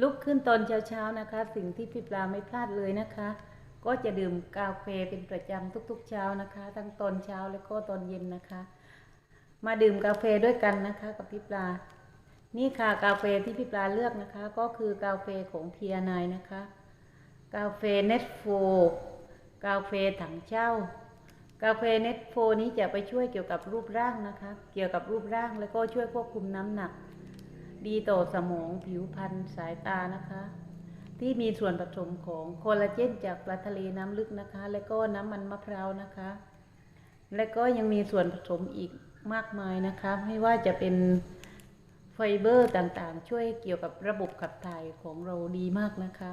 ลุกขึ้นตอนเช้าๆนะคะ สิ่งที่พี่ปลาไม่พลาดเลยนะคะ ก็จะดื่มกาแฟเป็นประจำทุกๆเช้านะคะ ทั้งตอนเช้าและก็ตอนเย็นนะคะ มาดื่มกาแฟด้วยกันนะคะ กับพี่ปลา นี่ค่ะกาแฟที่พี่ปลาเลือกนะคะ ก็คือกาแฟของเพียนายนะคะ กาแฟเนตโฟกาแฟถังเช่ากาแฟเนตโฟนี้จะไปช่วยเกี่ยวกับรูปร่างนะคะ เกี่ยวกับรูปร่างแล้วก็ช่วยควบคุมน้ำหนัก ดีต่อสมองผิวพรรณสายตานะคะ ที่มีส่วนผสมของโคลลาเจนจากปลาทะเลน้ำลึกนะคะ และก็น้ำมันมะพร้าวนะคะ และก็ยังมีส่วนผสมอีกมากมายนะคะ ไม่ว่าจะเป็นไฟเบอร์ต่างๆ ช่วยเกี่ยวกับระบบขับถ่ายของเราดีมากนะคะ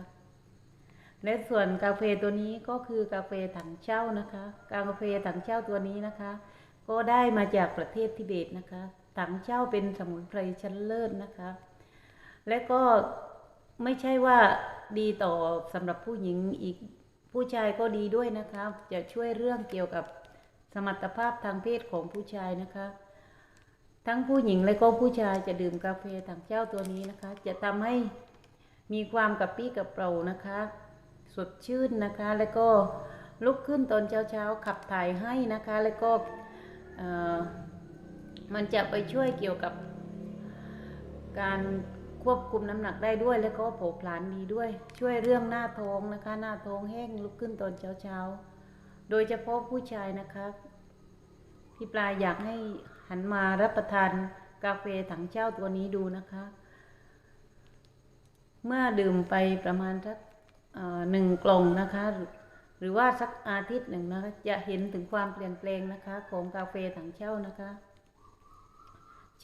และส่วนกาแฟตัวนี้ก็คือกาแฟถังเช่านะคะ กาแฟถังเช่าตัวนี้นะคะ ก็ได้มาจากประเทศทิเบตนะคะ ถังเช่าเป็นสมุนไพรชั้นเลิศนะคะ และก็ไม่ใช่ว่าดีต่อสำหรับผู้หญิงอีกผู้ชายก็ดีด้วยนะคะจะช่วยเรื่องเกี่ยวกับสมรรถภาพทางเพศของผู้ชายนะคะ ทั้งผู้หญิงและก็ผู้ชายจะดื่มกาแฟถังเช่าตัวนี้นะคะ จะทำให้มีความกระปี้กระเปร่านะคะ สดชื่นนะคะ แล้วก็ลุกขึ้นตอนเช้าๆขับถ่ายให้นะคะ แล้วก็ มันจะไปช่วยเกี่ยวกับการควบคุมน้ำหนักได้ด้วย แล้วก็โผผลาญดีด้วย ช่วยเรื่องหน้าท้องนะคะ หน้าท้องแห้งลุกขึ้นตอนเช้าๆ โดยเฉพาะผู้ชายนะคะพี่ปลาอยากให้หันมารับประทานกาแฟถังเช่าตัวนี้ดูนะคะ เมื่อดื่มไปประมาณสักหนึ่งกล่องนะคะ หรือว่าสักอาทิตย์หนึ่งนะคะจะเห็นถึงความเปลี่ยนแปลงนะคะ ของกาแฟถังเช่านะคะ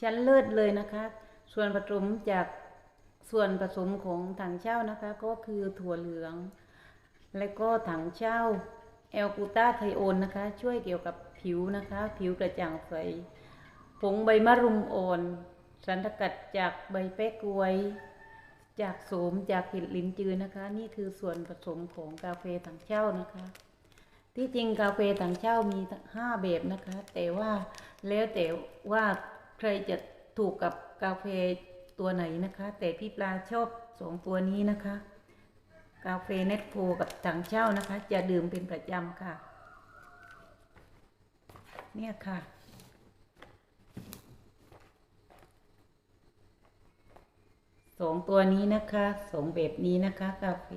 ชั้นเลิศเลยนะคะ ส่วนผสมจากส่วนผสมของถังเช่านะคะ ก็คือถั่วเหลือง และก็ถังเช่าแอลกูตาไทโอนนะคะ ช่วยเกี่ยวกับผิวนะคะ ผิวกระจ่างใสผงใบมะรุมอ่อนสารสกัดจากใบแป้กล้วย จากโสมจากเห็ดลิ้นจือนะคะ นี่คือส่วนผสมของกาแฟถังเช่านะคะ ที่จริงกาแฟถังเช่ามีห้าแบบนะคะ แต่ว่าแล้วแต่ว่า ใครจะถูกกับกาแฟตัวไหนนะคะ แต่พี่ปลาชอบสองตัวนี้นะคะ กาแฟเนตโฟกับถังเช่านะคะ จะดื่มเป็นประจำค่ะ เนี่ยค่ะสองตัวนี้นะคะสองแบบนี้นะคะกาแฟ